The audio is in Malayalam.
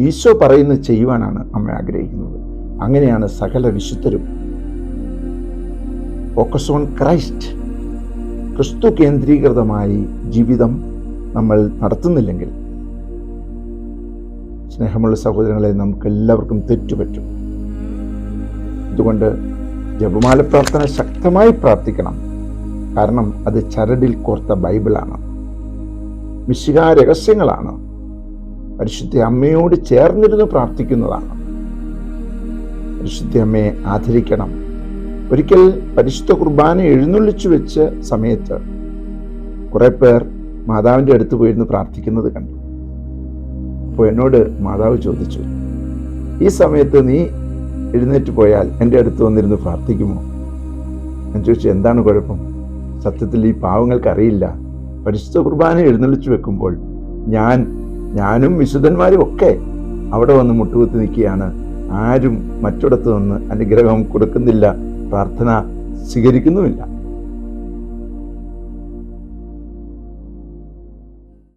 ഈശോ പറയുന്നത് ചെയ്യുവാനാണ് അമ്മ ആഗ്രഹിക്കുന്നത്. അങ്ങനെയാണ് സകല വിശുദ്ധരും. ഫോക്കസ് ഓൺ ക്രൈസ്റ്റ് ക്രിസ്തു കേന്ദ്രീകൃതമായി ജീവിതം നമ്മൾ നടത്തുന്നില്ലെങ്കിൽ സ്നേഹമുള്ള സഹോദരങ്ങളെ നമുക്ക് എല്ലാവർക്കും തെറ്റുപറ്റും. അതുകൊണ്ട് ജപമാല പ്രാർത്ഥന ശക്തമായി പ്രാർത്ഥിക്കണം. കാരണം അത് ചരടിൽ കോർത്ത ബൈബിളാണ്. മിശിക രഹസ്യങ്ങളാണ്. പരിശുദ്ധ അമ്മയോട് ചേർന്നിരുന്ന് പ്രാർത്ഥിക്കുന്നതാണ്. പരിശുദ്ധ അമ്മയെ ആദരിക്കണം. ഒരിക്കൽ പരിശുദ്ധ കുർബാന എഴുന്നള്ളിച്ചു വെച്ച സമയത്ത് കുറെ പേർ മാതാവിന്റെ അടുത്ത് പോയിരുന്ന് പ്രാർത്ഥിക്കുന്നത് കണ്ടു. അപ്പോൾ എന്നോട് മാതാവ് ചോദിച്ചു ഈ സമയത്ത് നീ എഴുന്നേറ്റ് പോയാൽ എന്റെ അടുത്ത് വന്നിരുന്ന് പ്രാർത്ഥിക്കുമോ? ഞാൻ ചോദിച്ചു എന്താണ് കുഴപ്പം? സത്യത്തിൽ ഈ പാവങ്ങൾക്ക് അറിയില്ല. പരിശുദ്ധ കുർബാന എഴുന്നള്ളിച്ചു വെക്കുമ്പോൾ ഞാൻ ഞാനും വിശുദ്ധന്മാരും ഒക്കെ അവിടെ വന്ന് മുട്ടുകുത്തി നിൽക്കുകയാണ്. ആരും മറ്റിടത്ത് നിന്ന് അനുഗ്രഹം കൊടുക്കുന്നില്ല പ്രാർത്ഥന സ്വീകരിക്കുന്നുമില്ല.